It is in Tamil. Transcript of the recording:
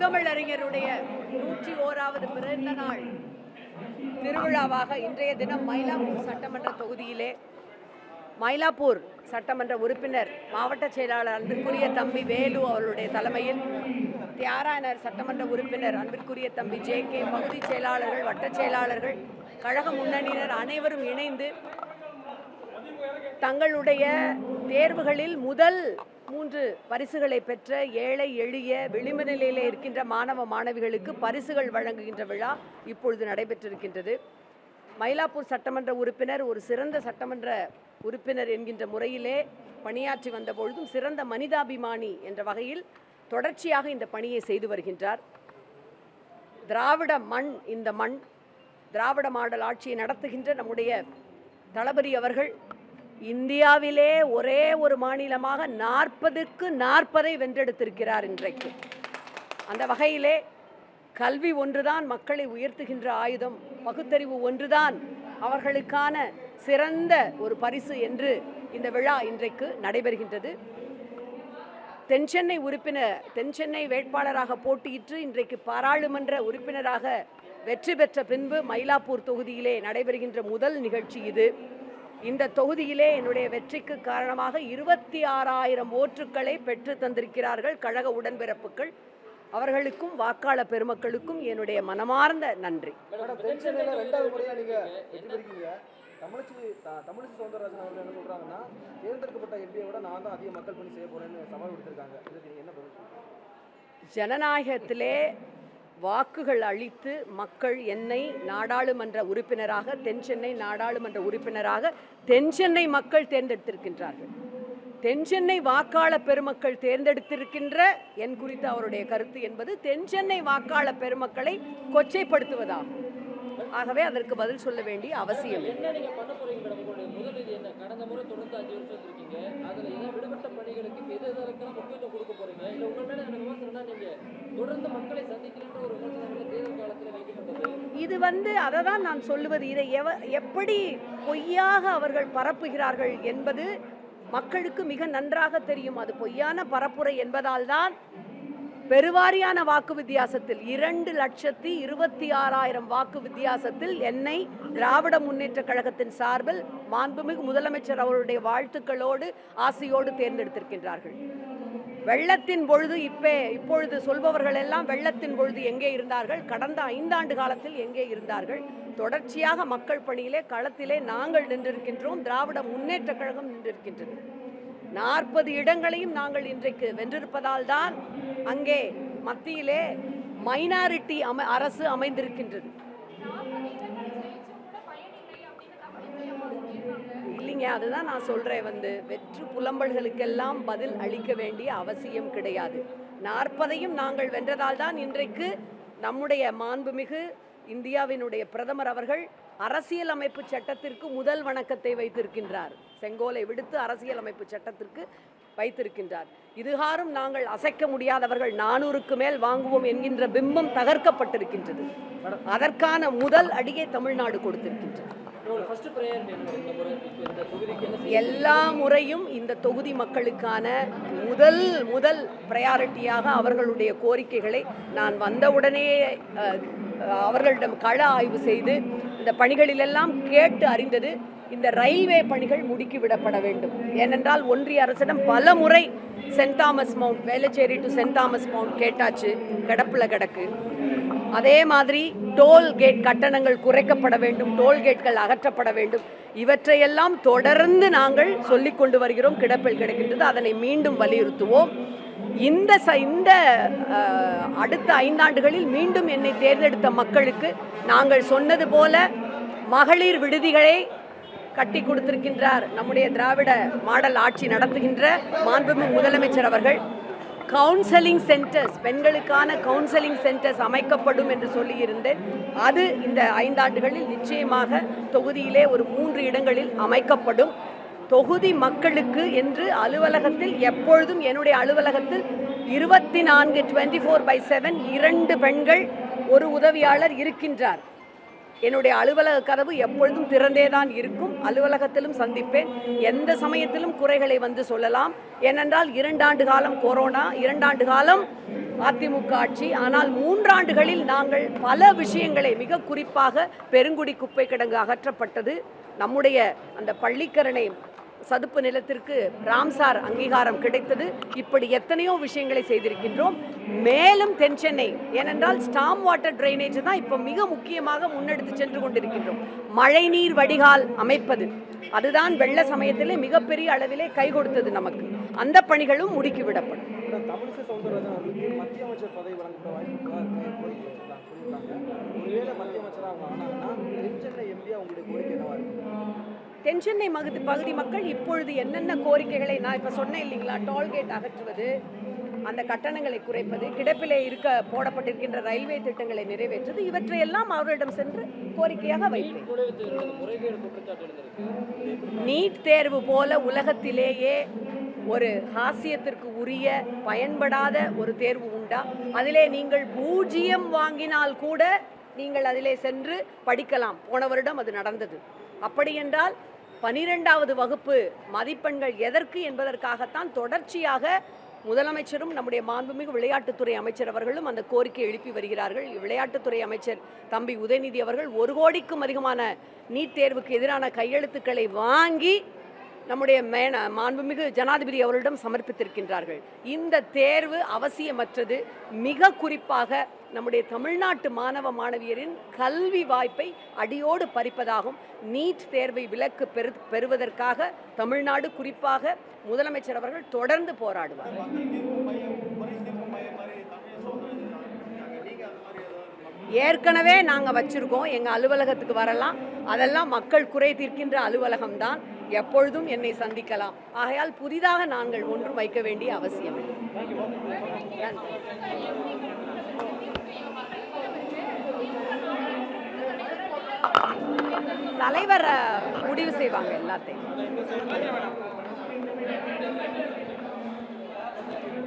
முத்தமிழறிஞருடைய நூற்றி ஓராவது பிறந்த நாள் திருவிழாவாக இன்றைய தினம் மயிலாப்பூர் சட்டமன்ற தொகுதியிலே மயிலாப்பூர் சட்டமன்ற உறுப்பினர் மாவட்ட செயலாளர் அன்பிற்குரிய தம்பி வேலு அவர்களுடைய தலைமையில் தியாராயனர் சட்டமன்ற உறுப்பினர் அன்பிற்குரிய தம்பி ஜே கே பகுதி செயலாளர்கள் வட்டச் செயலாளர்கள் கழக முன்னணியினர் அனைவரும் இணைந்து தங்களுடைய தேர்வுகளில் முதல் மூன்று பரிசுகளை பெற்ற ஏழை எளிய விளிம்பு நிலையில் இருக்கின்ற மாணவ மாணவிகளுக்கு பரிசுகள் வழங்குகின்ற விழா இப்பொழுது நடைபெற்றிருக்கின்றது. மயிலாப்பூர் சட்டமன்ற உறுப்பினர் ஒரு சிறந்த சட்டமன்ற உறுப்பினர் என்கின்ற முறையிலே பணியாற்றி வந்த பொழுதும் சிறந்த மனிதாபிமானி என்ற வகையில் தொடர்ச்சியாக இந்த பணியை செய்து வருகின்றார். திராவிட மண் இந்த மண் திராவிட மாடல் ஆட்சியை நடத்துகின்ற நம்முடைய தளபதி அவர்கள் இந்தியாவிலே ஒரே ஒரு மாநிலமாக நாற்பதுக்கு நாற்பதை வென்றெடுத்திருக்கிறார் இன்றைக்கு. அந்த வகையிலே கல்வி ஒன்றுதான் மக்களை உயர்த்துகின்ற ஆயுதம் பகுத்தறிவு ஒன்றுதான் அவர்களுக்கான சிறந்த ஒரு பரிசு என்று இந்த விழா இன்றைக்கு நடைபெறுகின்றது. தென்சென்னை உறுப்பினர் தென்சென்னை வேட்பாளராக போட்டியிட்டு இன்றைக்கு பாராளுமன்ற உறுப்பினராக வெற்றி பெற்ற பின்பு மயிலாப்பூர் தொகுதியிலே நடைபெறுகின்ற முதல் நிகழ்ச்சி இது. இந்த தொகுதியிலே என்னுடைய வெற்றிக்கு காரணமாக இருபத்தி ஆறாயிரம் ஓட்டுக்களை பெற்று தந்திருக்கிறார்கள் கழக உடன்பிறப்புகள். அவர்களுக்கும் வாக்காளர் பெருமக்களுக்கும் என்னுடைய மனமார்ந்த நன்றி. மேடம் தென் சென்னையில ரெண்டாவது முறையா நீங்க வெற்றி பெறுக்கீங்க தமிழிசை த- தமிழிசை சவுந்தரராஜன் அவர்கள் என்ன சொல்றாங்கன்னா தேர்ந்தெடுக்கப்பட்ட எம்பியை விட நான் தான் அதிக மக்கள் பணி செய்ய போறேன்னு சவால் விடுத்திருக்காங்க. இதுக்கு நீங்க என்ன பதில் சொல்றீங்க? ஜனநாயகத்திலே வாக்குகள் அளித்து மக்கள் என்னை நாடாளுமன்ற உறுப்பினராக தென் சென்னை நாடாளுமன்ற உறுப்பினராக தென் சென்னை மக்கள் தேர்ந்தெடுத்திருக்கின்றார்கள். தென் சென்னை வாக்காள பெருமக்கள் தேர்ந்தெடுத்திருக்கின்ற என் குறித்த அவருடைய கருத்து என்பது தென் சென்னை வாக்காள பெருமக்களை கொச்சைப்படுத்துவதாகும். ஆகவே அதற்கு பதில் சொல்ல வேண்டிய அவசியம் இல்லை. என்ன போறீங்க அதுல ஏதாவது விடுபட்ட பணிகளுக்கு எது எதற்கெல்லாம் முக்கியத்துவம் கொடுக்க போறீங்க. இல்ல உங்க மேல எனக்கு விமர்சனம்னா நீங்க தொடர்ந்து மக்களை சந்திக்கணுன்ற ஒரு விமர்சனங்களை தேர்தல் காலத்துல வைக்கப்பட்டது இது வந்து அதை தான் நான் சொல்லுவது. இதை எவ எப்படி பொய்யாக அவர்கள் பரப்புகிறார்கள் என்பது மக்களுக்கு மிக நன்றாக தெரியும். அது பொய்யான பரப்புரை என்பதால் தான் பெருவாரியான வாக்கு வித்தியாசத்தில் இரண்டு லட்சத்தி இருபத்தி ஆறாயிரம் வாக்கு வித்தியாசத்தில் என்னை திராவிட முன்னேற்ற கழகத்தின் சார்பில் மாண்புமிகு முதலமைச்சர் அவருடைய வாழ்த்துக்களோடு ஆசையோடு தேர்ந்தெடுத்திருக்கின்றார்கள். வெள்ளத்தின் பொழுது இப்பே இப்பொழுது சொல்பவர்கள் எல்லாம் வெள்ளத்தின் பொழுது எங்கே இருந்தார்கள்? கடந்த ஐந்தாண்டு காலத்தில் எங்கே இருந்தார்கள்? தொடர்ச்சியாக மக்கள் பணியிலே களத்திலே நாங்கள் நின்றிருக்கின்றோம் திராவிட முன்னேற்ற கழகம் நின்றிருக்கின்றது. நாற்பது இடங்களையும் நாங்கள் இன்றைக்கு வென்றிருப்பதால் தான் அங்கே மத்தியிலே மைனாரிட்டி அமை அரசு அமைந்திருக்கின்றது. இல்லைங்க அதுதான் நான் சொல்கிறேன் வந்து வெற்று புலம்பல்களுக்கெல்லாம் பதில் அளிக்க வேண்டிய அவசியம் கிடையாது. நாற்பதையும் நாங்கள் வென்றதால் தான் இன்றைக்கு நம்முடைய மாண்புமிகு இந்தியாவினுடைய பிரதமர் அவர்கள் அரசியலமைப்பு சட்டத்திற்கு முதல் வணக்கத்தை வைத்திருக்கின்றார். செங்கோலை விடுத்து அரசியலமைப்பு சட்டத்திற்கு வைத்திருக்கின்றார். இதுகாரும் நாங்கள் அசைக்க முடியாதவர்கள் நானூறுக்கு மேல் வாங்குவோம் என்கின்ற பிம்பம் தகர்க்கப்பட்டிருக்கின்றது. அதற்கான முதல் அடியை தமிழ்நாடு கொடுத்திருக்கின்றது. எல்லா முறையும் இந்த தொகுதி மக்களுக்கான முதல் முதல் பிரையாரிட்டியாக அவர்களுடைய கோரிக்கைகளை நான் வந்தவுடனே அவர்களிடம் கள ஆய்வு செய்து இந்த பணிகளிலெல்லாம் கேட்டு அறிந்தது இந்த ரயில்வே பணிகள் முடுக்கிவிடப்பட வேண்டும். ஏனென்றால் ஒன்றிய அரசிடம் பல முறை Saint Thomas Mount Velachery to Saint Thomas Mount கேட்டாச்சு கிடப்பில் கிடக்கு. அதே மாதிரி டோல் கேட் கட்டணங்கள் குறைக்கப்பட வேண்டும் டோல் கேட்கள் அகற்றப்பட வேண்டும். இவற்றையெல்லாம் தொடர்ந்து நாங்கள் சொல்லிக் கொண்டு வருகிறோம் கிடப்பில் கிடக்கின்றது. அதனை மீண்டும் வலியுறுத்துவோம். இந்த ச இந்த அடுத்த ஐந்தாண்டுகளில் மீண்டும் என்னை தேர்ந்தெடுத்த மக்களுக்கு நாங்கள் சொன்னது போல மகளிர் விடுதிகளை கட்டி கொடுத்திருக்கின்றார் நம்முடைய திராவிட மாடல் ஆட்சி நடத்துகின்ற மாண்புமிகு முதலமைச்சர் அவர்கள். கவுன்சலிங் சென்டர்ஸ் பெண்களுக்கான கவுன்சலிங் சென்டர்ஸ் அமைக்கப்படும் என்று சொல்லியிருந்தேன் அது இந்த ஐந்தாண்டுகளில் நிச்சயமாக தொகுதியிலே ஒரு மூன்று இடங்களில் அமைக்கப்படும். தொகுதி மக்களுக்கு என்று அலுவலகத்தில் எப்பொழுதும் என்னுடைய அலுவலகத்தில் இருபத்தி நான்கு டுவெண்ட்டி ஃபோர் பை செவன் இரண்டு பெண்கள் ஒரு உதவியாளர் இருக்கின்றார். என்னுடைய அலுவலக கதவு எப்பொழுதும் திறந்தே தான் இருக்கும். அலுவலகத்திலும் சந்திப்பேன். எந்த சமயத்திலும் குறைகளை வந்து சொல்லலாம். ஏனென்றால் இரண்டாண்டு காலம் கொரோனா இரண்டாண்டு காலம் அதிமுக ஆட்சி. ஆனால் மூன்றாண்டுகளில் நாங்கள் பல விஷயங்களை மிக குறிப்பாக பெருங்குடி குப்பை கிடங்கு அகற்றப்பட்டது. நம்முடைய அந்த பள்ளிக்கரணை சதுப்பு நிலத்திற்கு ராம்சார் அங்கீகாரம் கிடைத்தது. இப்படி எத்தனையோ விஷயங்களை செய்திருக்கின்றோம். மேலும் தென் சென்னை ஏனென்றால் ஸ்டாம் வாட்டர் ட்ரைனேஜ் தான் இப்போ மிக முக்கியமாக முன்னெடுத்து சென்று கொண்டிருக்கின்றோம். மழைநீர் வடிகால் அமைப்பது அதுதான் வெள்ள சமயத்திலே மிகப்பெரிய அளவிலே கை கொடுத்தது நமக்கு. அந்த பணிகளும் முடுக்கிவிடப்படும் தமிழிசை சவுந்தரராஜன் அவர்களுக்கு மத்திய அமைச்சர் பதவி வழங்கப்பட வாய்ப்பு ஒருவேளை மத்திய அமைச்சராக ஆனாங்கன்னா தென் சென்னை எம்பியா உங்களுடைய கோரிக்கை என்னவா இருக்கும் தென் சென்னை மகுதி பகுதி மக்கள் இப்பொழுது என்னென்ன கோரிக்கைகளை நான் இப்போ சொன்னேன் இல்லைங்களா டோல்கேட் அகற்றுவது அந்த கட்டணங்களை குறைப்பது கிடப்பிலே இருக்க போடப்பட்டிருக்கின்ற ரயில்வே திட்டங்களை நிறைவேற்றுவது இவற்றையெல்லாம் அவர்களிடம் சென்று கோரிக்கையாக வைப்பேன். நீட் தேர்வு போல உலகத்திலேயே ஒரு ஹாஸ்யத்திற்கு உரிய பயன்படாத ஒரு தேர்வு உண்டா? அதிலே நீங்கள் பூஜ்ஜியம் வாங்கினால் கூட நீங்கள் அதிலே சென்று படிக்கலாம். போன வருடம் அது நடந்தது. அப்படி என்றால் பனிரெண்டாவது வகுப்பு மதிப்பெண்கள் எதற்கு என்பதற்காகத்தான் தொடர்ச்சியாக முதலமைச்சரும் நம்முடைய மாண்புமிகு விளையாட்டுத்துறை அமைச்சர் அவர்களும் அந்த கோரிக்கை எழுப்பி வருகிறார்கள். விளையாட்டுத்துறை அமைச்சர் தம்பி உதயநிதி அவர்கள் ஒரு கோடிக்கும் அதிகமான நீட் தேர்வுக்கு எதிரான கையெழுத்துக்களை வாங்கி நம்முடைய மேன மாண்புமிகு ஜனாதிபதி அவர்களிடம் சமர்ப்பித்திருக்கின்றார்கள். இந்த தேர்வு அவசியமற்றது. மிக குறிப்பாக நம்முடைய தமிழ்நாட்டு மாணவ மாணவியரின் கல்வி வாய்ப்பை அடியோடு பறிப்பதாகும். நீட் தேர்வை விலக்கு பெரு பெறுவதற்காக தமிழ்நாடு குறிப்பாக முதலமைச்சர் அவர்கள் தொடர்ந்து போராடுவார். ஏற்கனவே நாங்கள் வச்சுருக்கோம். எங்கள் அலுவலகத்துக்கு வரலாம். அதெல்லாம் மக்கள் குறை தீர்க்கின்ற அலுவலகம்தான். எப்பொழுதும் என்னை சந்திக்கலாம். ஆகையால் புதிதாக நாங்கள் ஒன்றும் வைக்க வேண்டிய அவசியம் தலைவர் முடிவு செய்வாங்க எல்லாத்தையும்.